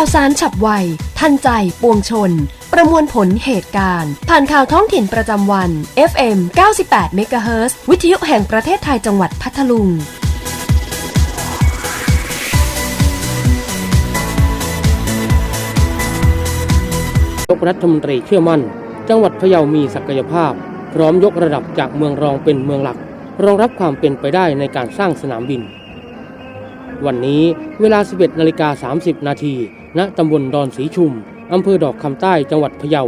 าวสารฉับไว ทันใจ ปวงชน ประมวลผลเหตุการณ์ ผ่านข่าวท้องถิ่นประจำวัน FM 98 MHz วิทยุแห่งประเทศไทยจังหวัดพัทลุงยกรัฐมนตรีเชื่อมั่น จังหวัดพะเยามีศักยภาพ พร้อมยกระดับจากเมืองรองเป็นเมืองหลัก รองรับความเป็นไปได้ในการสร้างสนามบิน วันนี้เวลา 11นาฬิกา30 นาที ณตำบลดอนสีชุม อำเภอดอกคำใต้จังหวัดพะเยา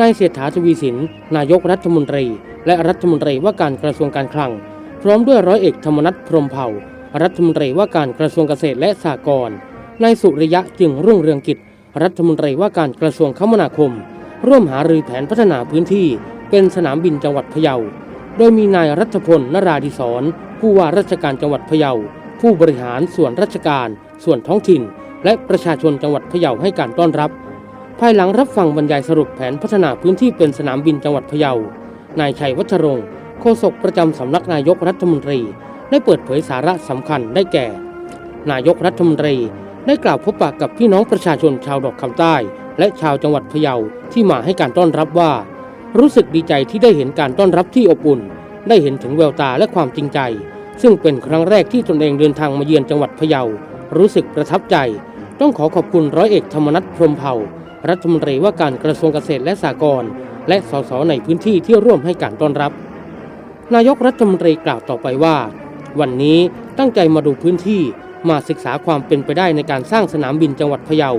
นายเศรษฐาทวีสิน นายกรัฐมนตรี และรัฐมนตรีว่าการกระทรวงการคลัง พร้อมด้วยร้อยเอกธรรมนัฐพรมเผ่า รัฐมนตรีว่าการกระทรวงเกษตรและสหกรณ์นายสุริยะจึงรุ่งเรืองกิจ รัฐมนตรีว่าการกระทรวงคมนาคม ร่วมหารือแผนพัฒนาพื้นที่ เป็นสนามบินจังหวัดพะเยา โดยมีนายรัฐพลนราดิศรผู้ว่าราชการจังหวัดพะเยา ผู้บริหารส่วนราชการ ส่วนท้องถิ่น และประชาชนจังหวัดพะเยาให้การต้อนรับ ภายหลังรับฟังบรรยายสรุปแผนพัฒนาพื้นที่เป็นสนามบินจังหวัดพะเยานายชัยวัชรงค์โฆษกประจำสำนักนายกรัฐมนตรี ได้เปิดเผยสาระสำคัญได้แก่ นายกรัฐมนตรีได้กล่าวพบปะกับพี่น้องประชาชนชาวดอกคำใต้ และชาวจังหวัดพะเยาที่มาให้การต้อนรับว่า รู้สึกดีใจที่ได้เห็นการต้อนรับที่อบอุ่น ได้เห็นถึงแววตาและความจริงใจ ซึ่งเป็นครั้งแรกที่ตนเองเดินทางมาเยือนจังหวัดพะเยารู้สึกประทับใจ ต้องขอขอบคุณร้อยเอกธรรมนัฐพรมเผ่า รัฐมนตรีว่าการกระทรวงเกษตรและสหกรณ์และสสในพื้นที่ที่ร่วมให้การต้อนรับ นายกรัฐมนตรีกล่าวต่อไปว่า วันนี้ตั้งใจมาดูพื้นที่มาศึกษาความเป็นไปได้ในการสร้างสนามบินจังหวัดพะเยา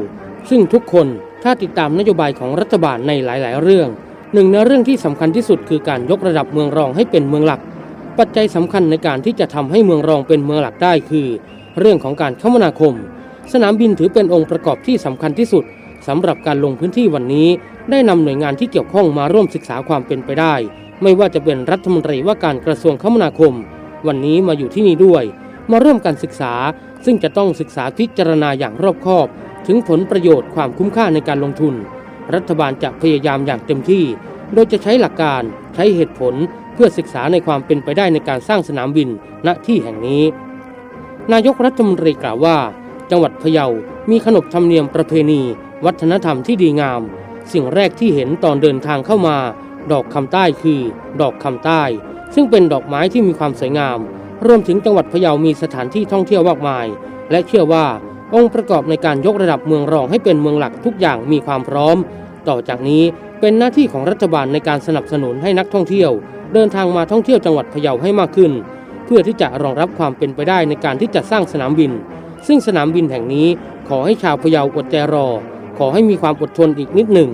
ซึ่งทุกคนถ้าติดตามนโยบายของรัฐบาลในหลาย ๆ เรื่อง หนึ่งในเรื่องที่สำคัญที่สุดคือการยกระดับเมืองรองให้เป็นเมืองหลัก ปัจจัยสำคัญในการที่จะทำให้เมืองรองเป็นเมืองหลักได้คือ เรื่องของการคมนาคม สนามบินถือเป็นองค์ประกอบที่สำคัญที่สุดสำหรับการลงพื้นที่วันนี้ ได้นำหน่วยงานที่เกี่ยวข้องมาร่วมศึกษาความเป็นไปได้ ไม่ว่าจะเป็นรัฐมนตรีว่าการกระทรวงคมนาคม วันนี้มาอยู่ที่นี่ด้วย มาร่วมกันศึกษา ซึ่งจะต้องศึกษาพิจารณาอย่างรอบคอบ ถึงผลประโยชน์ความคุ้มค่าในการลงทุน รัฐบาลจะพยายามอย่างเต็มที่ โดยจะใช้หลักการใช้เหตุผลเพื่อศึกษาในความเป็นไปได้ในการสร้างสนามบินณที่แห่งนี้ นายกรัฐมนตรีกล่าวว่า จังหวัดพะเยา มีขนบธรรมเนียมประเพณี วัฒนธรรมที่ดีงาม สิ่งแรกที่เห็นตอนเดินทางเข้ามา ดอกคำใต้คือ ดอกคำใต้ ซึ่งเป็นดอกไม้ที่มีความสวยงาม รวมถึงจังหวัดพะเยามีสถานที่ท่องเที่ยวมากมาย และเชื่อว่าองค์ประกอบในการยกระดับเมืองรองให้เป็นเมืองหลักทุกอย่างมีความพร้อม ต่อจากนี้เป็นหน้าที่ของรัฐบาลในการสนับสนุนให้นักท่องเที่ยว เดินทางมาท่องเที่ยวจังหวัดพะเยาให้มากขึ้น เพื่อที่จะรองรับความเป็นไปได้ในการที่จะสร้างสนามบิน ซึ่งสนามบินแห่งนี้ขอให้ชาวพะเยาอดใจรอ ขอให้มีความอดทนอีกนิดหนึ่ง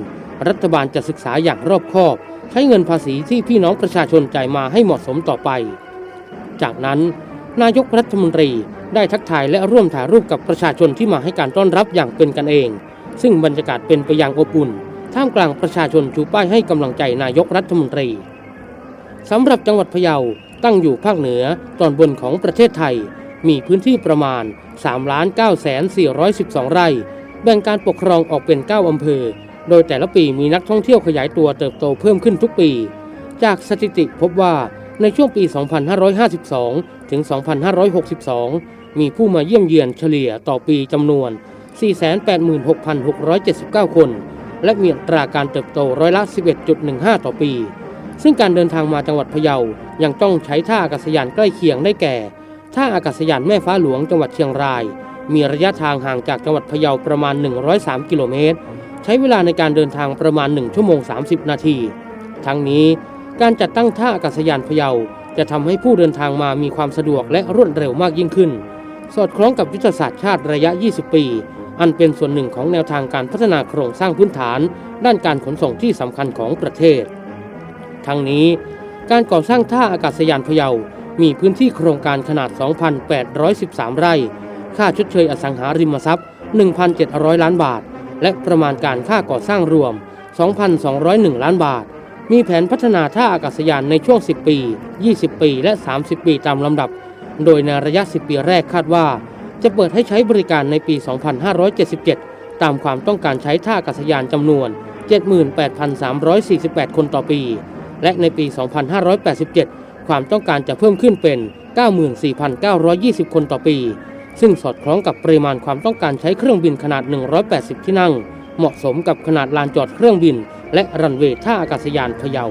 รัฐบาลจะศึกษาอย่างรอบคอบ ใช้เงินภาษีที่พี่น้องประชาชนจ่ายมาให้เหมาะสมต่อไป จากนั้น นายกรัฐมนตรีได้ทักทายและร่วมถ่ายรูปกับประชาชนที่มาให้การต้อนรับอย่างเป็นกันเอง ซึ่งบรรยากาศเป็นไปอย่างอบอุ่น ท่ามกลางประชาชนชูป้ายให้กำลังใจนายกรัฐมนตรีสำหรับจังหวัดพะเยาตั้งอยู่ภาคเหนือตอนบนของประเทศไทย มีพื้นที่ประมาณ 3 9 4 1 2 ไร่ แบ่งการปกครองออกเป็น 9 อำเภอ โดยแต่ละปีมีนักท่องเที่ยวขยายตัวเติบโตเพิ่มขึ้นทุกปี จากสถิติพบว่าในช่วงปี 2552 ถึง 2562 มีผู้มาเยี่ยมเยือนเฉลี่ยต่อปีจำนวน 486,679 คน และมีอัตราการเติบโตร้อยละ 11.15 ต่อปี ซึ่งการเดินทางมาจังหวัดพะเยายังต้องใช้ท่าอากาศยานใกล้เคียงได้แก่ ท่าอากาศยานแม่ฟ้าหลวงจังหวัดเชียงราย มีระยะทางห่างจากจังหวัดพะเยาประมาณ 103 กิโลเมตร ใช้เวลาในการเดินทางประมาณ 1 ชั่วโมง 30 นาที ทั้งนี้การจัดตั้งท่าอากาศยานพะเยาจะทำให้ผู้เดินทางมามีความสะดวกและรวดเร็วมากยิ่งขึ้น สอดคล้องกับยุทธศาสตร์ชาติระยะ 20 ปี อันเป็นส่วนหนึ่งของแนวทางการพัฒนาโครงสร้างพื้นฐาน ด้านการขนส่งที่สำคัญของประเทศ ทั้งนี้ การก่อสร้างท่าอากาศยานพะเยา มีพื้นที่โครงการขนาด 2,813 ไร่ ค่าชดเชยอสังหาริมทรัพย์ 1,700 ล้านบาท และประมาณการค่าก่อสร้างรวม 2,201 ล้านบาท มีแผนพัฒนาท่าอากาศยานในช่วง 10 ปี 20 ปี และ 30 ปีตามลำดับ โดยในระยะ 10 ปีแรกคาดว่า จะเปิดให้ใช้บริการในปี 2577 ตามความต้องการใช้ท่าอากาศยานจำนวน 78,348 คนต่อปี และในปี 2587 ความต้องการจะเพิ่มขึ้นเป็น 94,920 คนต่อปี ซึ่งสอดคล้องกับปริมาณความต้องการใช้เครื่องบินขนาด 180 ที่นั่ง เหมาะสมกับขนาดลานจอดเครื่องบิน และรันเวย์ท่าอากาศยานพะเยา